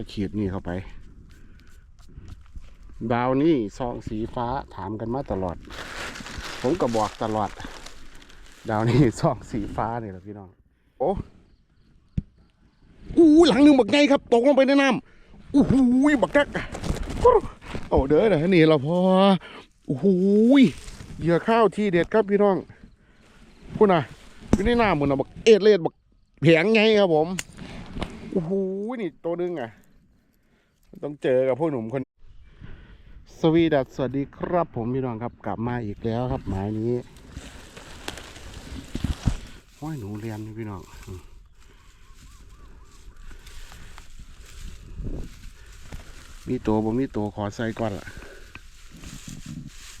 ก็ขีดนี่เข้าไป ดาวนี่ซองสีฟ้าถามกันมาตลอด ผมก็บอกตลอด ดาวนี่ซองสีฟ้านี่แหละพี่น้อง โอ้อู้หลังหนึ่งบักไงครับ ตกลงไปในน้ำอู้หูบักกักโอ้เด้อเด้อนี่เราพออู้หูเหยื่อข้าวที่เด็ดครับพี่น้องพูดนะอยู่ในน้ำเหมือนบักเอ็ดเลดบักแผงไงครับผมโอ้โหนี่ตัวหนึงอะ ต้องเจอกับพวกหนุ่มคน สวีดัสสวัสดีครับผมพี่น้องครับกลับมาอีกแล้วครับ หมายนี้ห้อยหนูเรียนนี่พี่น้องมีตัวบ่มีตัวขอใส่ก่อนล่ะ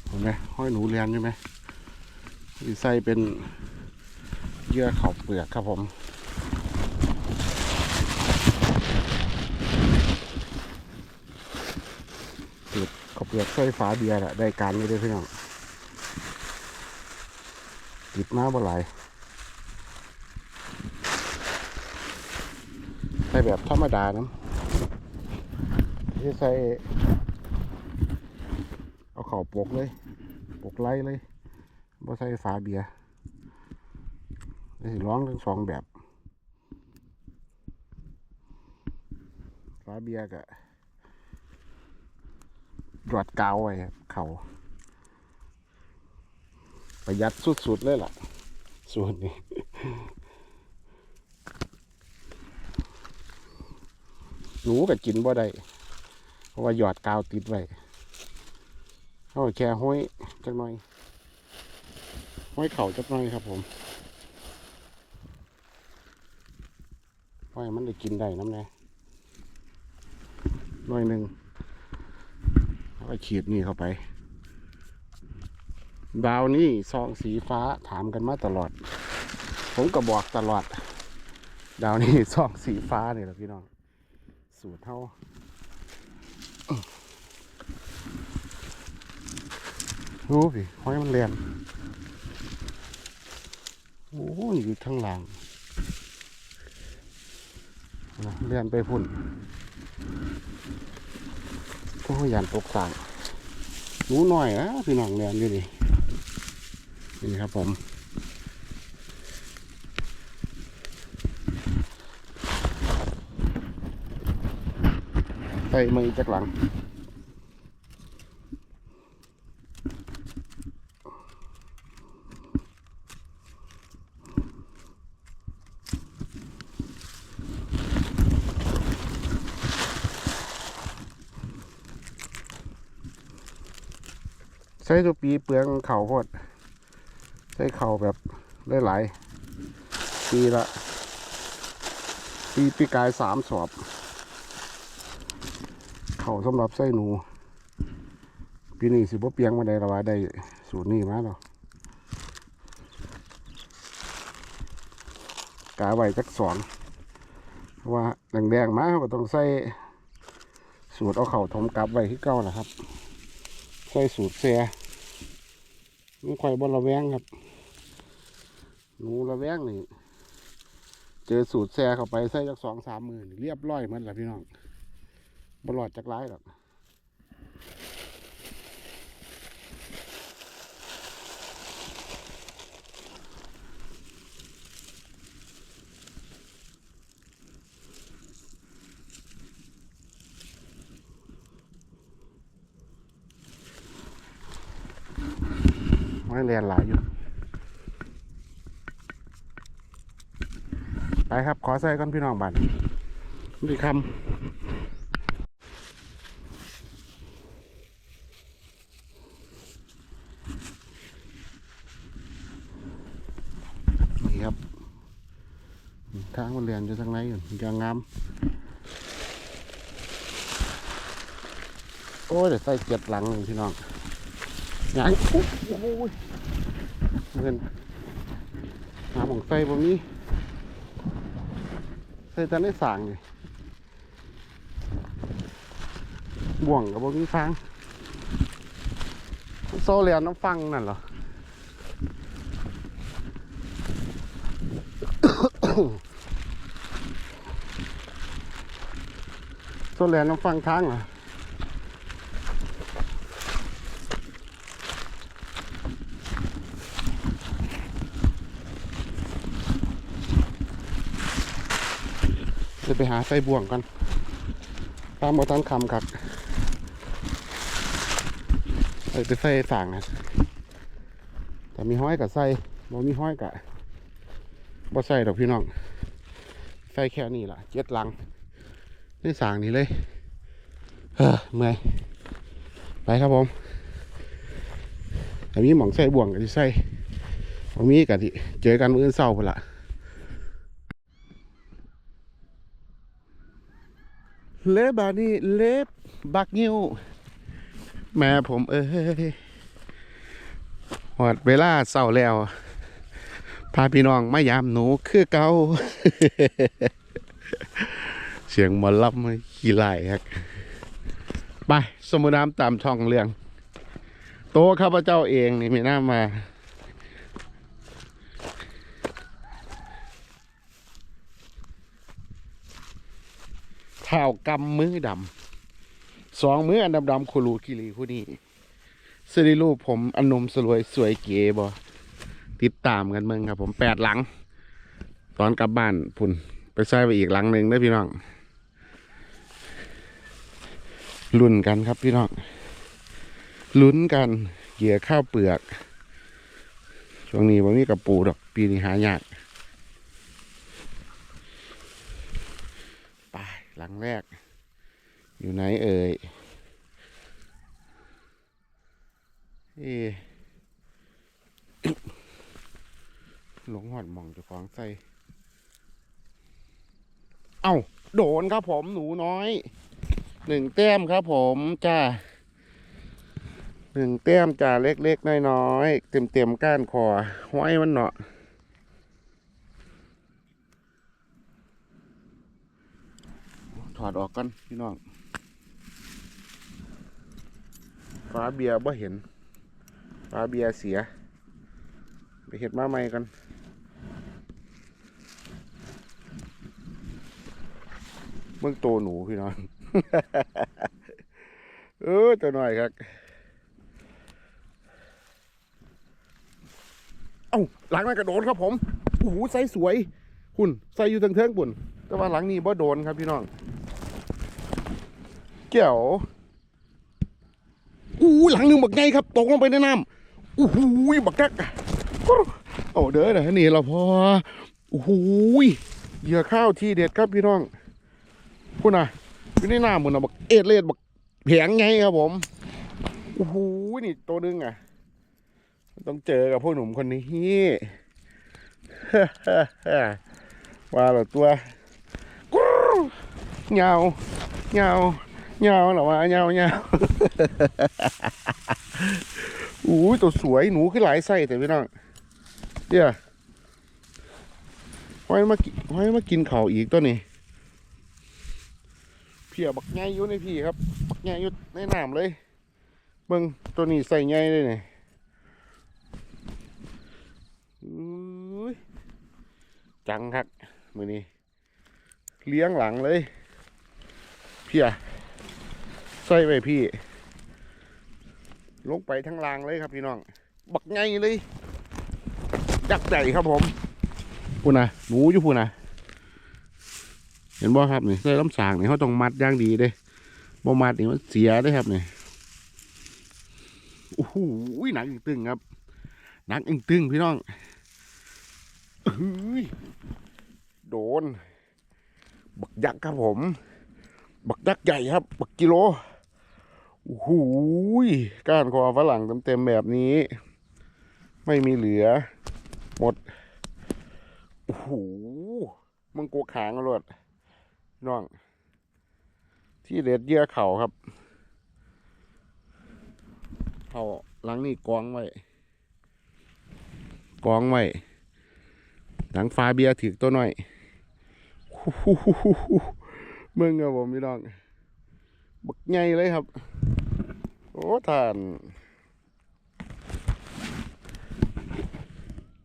เห็นไหมห้อยหนูเรียนใช่ไหมใส่เป็นเยื่อขอบเปลือกครับผม ขอบเปลือกใส่ฝาเบียร์ะได้การไม่ได้พี่น้องติดมาบ่หลายใส่แบบธรรมดานะที่ใส่ เอาเข่าปกเลยปกไล่เลยบ่ใส่ฝาเบียร์ได้สิร้องทั้งสองแบบฝาเบียร์กะ หยอดกาวไว้ครับเขาประหยัดสุด ๆ เลยล่ะ ส่วนนี้หนูก็กินบ่ได้เพราะว่าหยอดกาวติดไว้เขาแค่ห้อยจักหน่อยห้อยเข่าจักหน่อยครับผมห้อยมันได้กินได้น้ำแน่หน่อยหนึ่ง ก็ขีดนี่เข้าไปดาวนี่ซองสีฟ้าถามกันมาตลอด ผมก็บอกตลอด ดาวนี่ซองสีฟ้านี่แหละพี่น้อง สูตรเท่ารู้พี่ห้อยมันเรียนโอ้ยอยู่ทั้งหลังนะเรียนไปพุ่น โอ้ยยันตกต่างหนูหน่อยนะพี่น้องเรียนอยู่นี่นี่ครับผมใส่มือจากหลัง ใช้ตัวปีเปลืองเข่าโคตรใช้เข่าแบบหลายๆปีละ ปีปีกายสามสอบ เข่าสำหรับไส้หนู ปีนี้สิบ่เปียงมาได้ละว่าได้สูตรนี้มาแล้วกาไว้จักสองเพราะว่าแดงๆมาก็ต้องใส่สูตรเอาเข่าถมกลับไว้ที่เก้านะครับ ใส่สูตรเสีย มันค่อยบนระแวงครับ หนูระแวงนี่ เจอสูตรแซ่เข้าไปใส่จากสองสามหมื่นเรียบร้อยหมันละพี่น้องบลอดจากร้ายหรอก ไม่เรียนหลายอยู่ ไปครับขอใส่ก่อนพี่น้องบัตรดีคำนี่ครับ ทางมันเรียนอยู่ทางไหนอยู่ยังงามโอ้ยเดี๋ยวใส่เจ็ดหลังหนึ่งพี่น้อง ยังโอ้โหเงินหาหมองใส่บ่มีใส่แต่ในสางนี่บ่วงกับบ่มีฟังโซเลียนน้ำฟังนั่นเหรอโซแลนน้ำฟังทางเหรอ จะไปหาไส้บ่วงกันตามบทันคำครับเออไปใส่สั่งนะแต่มีห้อยกับใส่บ่มีห้อยกับบ่ใส่ดอกพี่น้อง ใส่แค่นี้ล่ะ เจ็ดหลังนี่สั่งนี้เลยเฮ้อเมื่อยไปครับผมแต่มีหมองใส่บ่วงกับที่ใส่ผมมีกับที่เจอกันมื้อเศร้าพุ่นละ เล็บบานี่เล็บบักนิ้วแม่ผมเอ้ยหอดเวลาเศร้าแล้วพาพี่น้องมายามหนูคือเก่าเสียงหมอลับมาขี้ไล่ครับไปสมุน้ำตามช่องเรื่อง โตข้าพเจ้าเองนี่มีหน้ามา เท้ากำมือดำสองมืออันดำดำคูรูกิรีคู่นี้สริรูปผมอนนมสลวยสวยเก๋บอติดตามกันเมืองครับ ผมแปดหลัง ตอนกลับบ้านพุ่นไปใส่ไปอีกหลังหนึ่งนะพี่น้องลุ้นกันครับพี่น้องลุ้นกันเหยื่อข้าวเปลือก ช่วงนี้ผมมีกระปูดอก ปีนี้หายากไป หลังแรก อยู่ไหนเอ่ยเอหลงหอดมองจะของใส่ เอ้า โดนครับผมหนูน้อย หนึ่งแต้มครับผมจ้าหนึ่งแต้มจ้าเล็กๆ น้อยๆ เต็มๆ ก้านคอห้อยมันเนาะ ถอดออกกันพี่น้องฟ้าเบียร์บ่เห็นฟ้าเบียร์เสีย ไปเห็ดมาใหม่กันเมืองโตหนูพี่น้อง เออตัวหน่อยครับเอ้าหลังนั้นกระโดดครับผมโอ้โหใสสวย คุณใสอยู่ทั้งเทิงปุ่น แต่ว่าหลังนี้บ่โดนครับพี่น้อง เกี่ยวอู้หลังหนึ่งบักไงครับตกลงไปในน้ำโอ้โหบักแจ๊กโอ้เด้อเด้อนี่เราพอโอ้โหเหยื่อข้าวที่เด็ดครับพี่น้องคุณน่ะอยู่ในน้ำเหมันนะบักเอ็ดเลดบักแผงไงครับผมโอ้โหนี่ตัวหนึงอะต้องเจอกับพวกหนุ่มคนนี้ว่าหรอตัวกู้เงาเงา เหงาเหรอวะเหงาเหงาอู้ยตัวสวยหนูขึ้นหลายไส้แต่พี่น้องเดี๋ยวไว้มากิไว้มากินเข่าวอีกตัวนี้เพียบักไงอยู่ในพี่ครับ บักไงอยู่ในน้ำเลยเบิ่งตัวนี้ใส่ไงเลยเนี่ยอุ้ยจังครับมือนี้ เลี้ยงหลังเลย เพีย ใส่ไปพี่ ลงไปทั้งรางเลยครับพี่น้อง บักไงเลยยักษ์ใหญ่ครับผมพูดนะหนูอยู่พูดนะเห็นบ่ครับนี่ใส่ลำสางนี่เขาต้องมัดอย่างดีเด้บ่มัดนี่มันเสียเด้ครับนี่โอ้โหหนักอีกตึงครับหนักอีกตึงพี่น้องเฮ้ยโดน บักยักษ์ครับผม บักยักษ์ใหญ่ครับ บักกิโล โอ้โหก้านคอฝรั่งเต็มๆแบบนี้ ไม่มีเหลือ หมดโอ้โหมึงกลัวขางรวดน้อง ที่เด็ดเยื่อเข่าครับเข่าหลังนี่กองไว้กองไว้หลังฟ้าเบียถือตัวหน่อยมึงครับผมพี่น้อง บักใหญ่เลยครับ โอ้ท่าน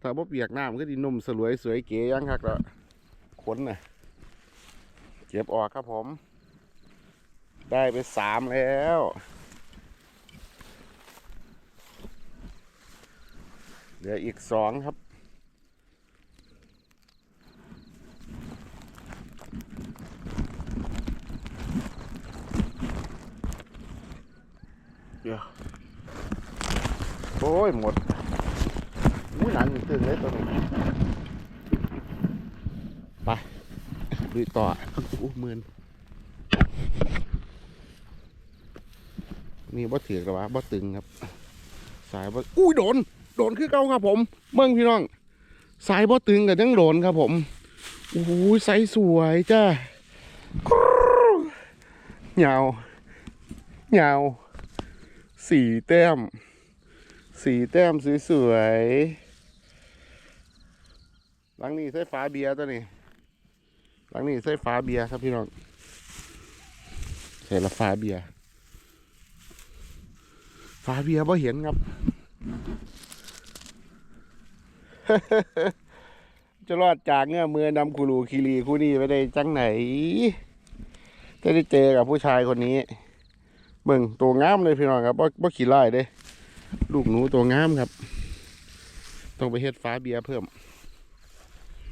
ถ้าบ่เปียกน้ำก็ดีนุ่มสลวยสวยเก๋ยังคักแล้วขนน่ะ เก็บออกครับผม ได้ไปสามแล้ว เหลืออีกสองครับ เดี๋ยวโอ้ยหมดอุ้ยหนังตึงเลยตัวนี้ไปดูต่ออู้หมื่นนี่บ่ถือกหรอวะบ่ตึงครับ สายบ่อุ้ยโดน โดนคือเก่าครับผมเบิ่งพี่น้อง สายบ่ตึงกับยังโดนครับผมโอ้ยไซส์สวยจ้าเหยาวเหยาว สี่แต้ม สี่แต้มสวยๆหลังนี้ใส่ฟ้าเบียร์ตัวนี้หลังนี้ใส่ฟ้าเบียร์ครับพี่น้องใส่ละฟ้าเบียร์ฟ้าเบียร์บ่เห็นครับ จะรอดจากเงื้อมือนำคูรูคีรีคู่นี้ไปได้จังไหนจะได้เจอกับผู้ชายคนนี้ เบิ่งตัวงามเลยพี่น้องครับบ่ขี่ไล่เด้ ลูกหนูตัวงามครับ ต้องไปเฮ็ดฟ้าเบียร์เพิ่ม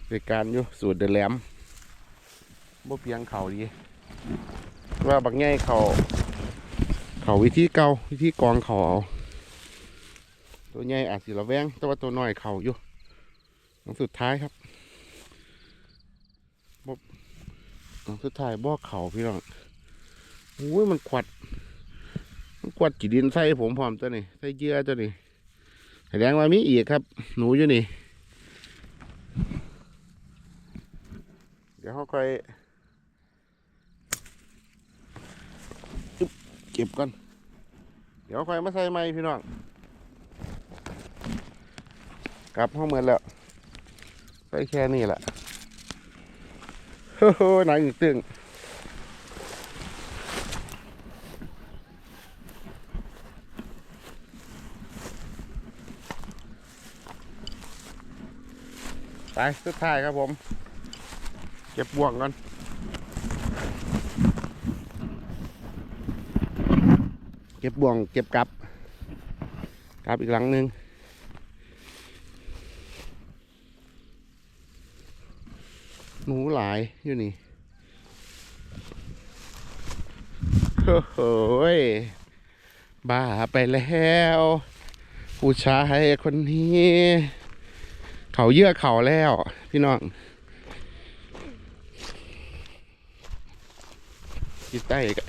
ในการอยู่สูตรเดลแหลมบ่เพียงเขาดี ว่าบักง่ายเขาเขาวิธีเก่าวิธีกองเขาเอาตัวใหญ่อาจสิระแวง แต่ว่าตัวน้อยเขาอยู่หลังสุดท้ายครับบ่หลังสุดท้ายบ่อเขาพี่น้องโอ้ยมันขวัด มันขวัดจีดินใส่ผมพร้อมตัวนี้ใส่เยื่อตัวนี้แสดงว่ามีอีกครับ หนูอยู่นี่ เดี๋ยวเขาค่อยอึ๊บเก็บก่อน เดี๋ยวค่อยมาใส่ไม้พี่น้อง กลับห้องเหมือนแล้วใส่แค่นี้แหละโอ้โหหนังตึง สุดท้ายครับผม เก็บบ่วงก่อนเก็บบ่วงเก็บกลับกลับอีกหลังหนึ่งหนูหลายอยู่นี่โอ้ยบ้าไปแล้ว ผู้ชายคนนี้ เขาเยื่อเขาแล้ว พี่น้องจิตใต้ก็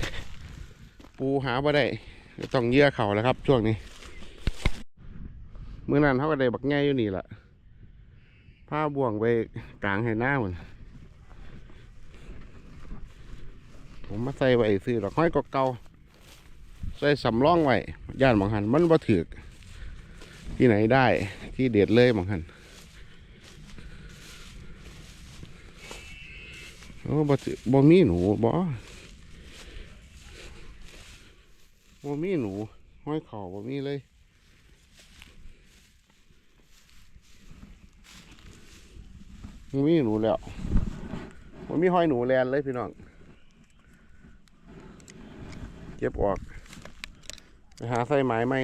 ปูหาบ่ได้ต้องเยื่อเขาแล้วครับ ช่วงนี้เมื่อนั้นเขาก็ได้บักแง่อยู่นี่แหละผ้าบ่วงไปกลางให้หน้าเหมือนผมมาใส่ไว้ซื้อดอกห้อยเกาใส่สำรองไว้ย่านบางหันมันบ่ถือที่ไหนได้ที่เด็ดเลยบางหัน โอ้บ่ถือบ่มีหนูบ่บ่มีหนู ห้อยเข่าบ่มีเลยบ่มีหนูแล้วบ่มีห้อยหนูแลนเลยพี่น้อง เก็บออก ไปหาใส่ไม้ไหม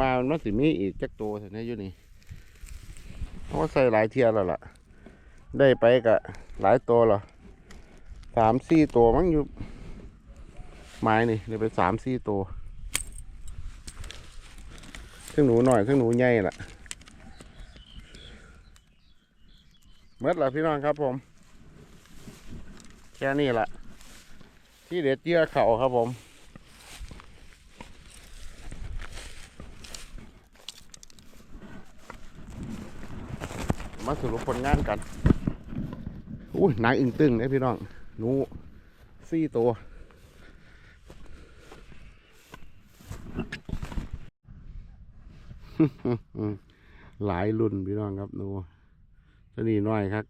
ว่ามันมันสิมีอีกจักตัวเท่านี้อยู่นี่เพราะว่าใส่หลายเทียแล้วล่ะ ได้ไปกะหลายตัวหรอสามสี่ตัวมั้งอยู่ไม้นี่เดี๋ยวไปสามสี่ตัวทั้งหนูหน่อยทั้งหนูใหญ่ล่ะเมื่อละพี่น้องครับผมแค่นี้ล่ะที่เด็ดเยื่อเขาครับผม มาสรุปผลงานกันอุ้ยหนักอึ้งตึงเลยพี่น้องหนูสี่ตัวหลายรุ่นพี่น้องครับหนูตัวนี้น้อยครับ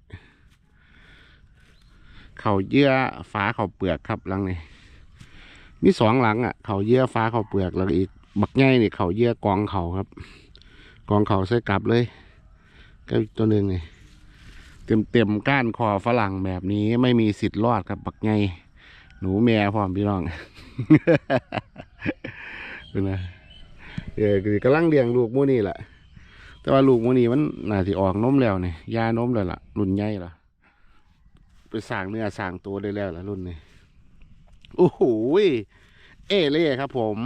เขาเยื่อฝาเขาเปลือกครับหลังนี้มีสองหลังอะ เขาเยื่อฟ้าเขาเปลือกแล้วอีก บักใหญ่นี่เขาเยื่อกองเขาครับ กองเขาใส่กลับเลย ก็อีกตัวหนึ่งนี่เต็มเต็มก้านคอฝรั่งแบบนี้ไม่มีสิทธิ์รอดครับบักใหญ่หนูแม่พร้อมพี่น้องเป็นไงเออกำลังเลี้ยงลูกมูนี่แหละแต่ว่าลูกมูนี่มันน่าสิออกนมแล้วนี่ยานมแล้วล่ะ รุ่นใหญ่ละไปสร้างเนื้อสร้างตัวได้แล้วล่ะรุ่นนี้โอ้โหเอเล่ครับผม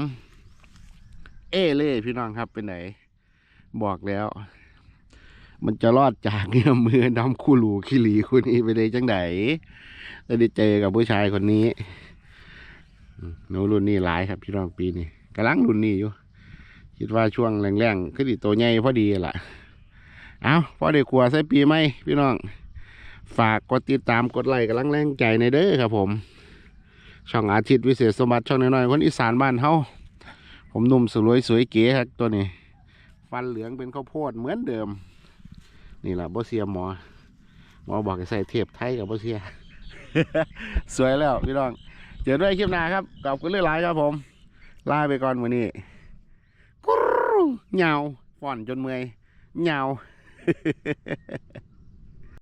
เอเล่พี่น้องครับเป็นไหน บอกแล้ว มันจะรอดจากเงื้อมือน้ำคู่หลูขี้หลีคนนี้ไปได้จังไหนแล้วได้เจอกับผู้ชายคนนี้หนูรุ่นนี้หลายครับพี่น้องปีนี้กำลังรุ่นนี้อยู่ คิดว่าช่วงแรงๆคือดีตัวใหญ่พอดีล่ะ เอาพอได้ขัวใส่ปีไหมพี่น้อง ฝากกดติดตามกดไลค์กำลังแรงใจในเด้อครับผม ช่องอาทิตย์วิเศษสมบัติช่องน้อยๆคนอีสานบ้านเฮาผมนุ่มสวยสวยเก๋ครับตัวนี้ ฟันเหลืองเป็นข้าวโพดเหมือนเดิม นี่แหละบ่เสียหมอ หมอบอกให้ใส่เทปไทยกับบ่เสีย สวยแล้วพี่น้อง เจอด้วยคลิปหน้าครับขอบคุณหลายๆครับผมลาไปก่อนวันนี้กรูเหงาฝ่อนจนเมื่อยเหงา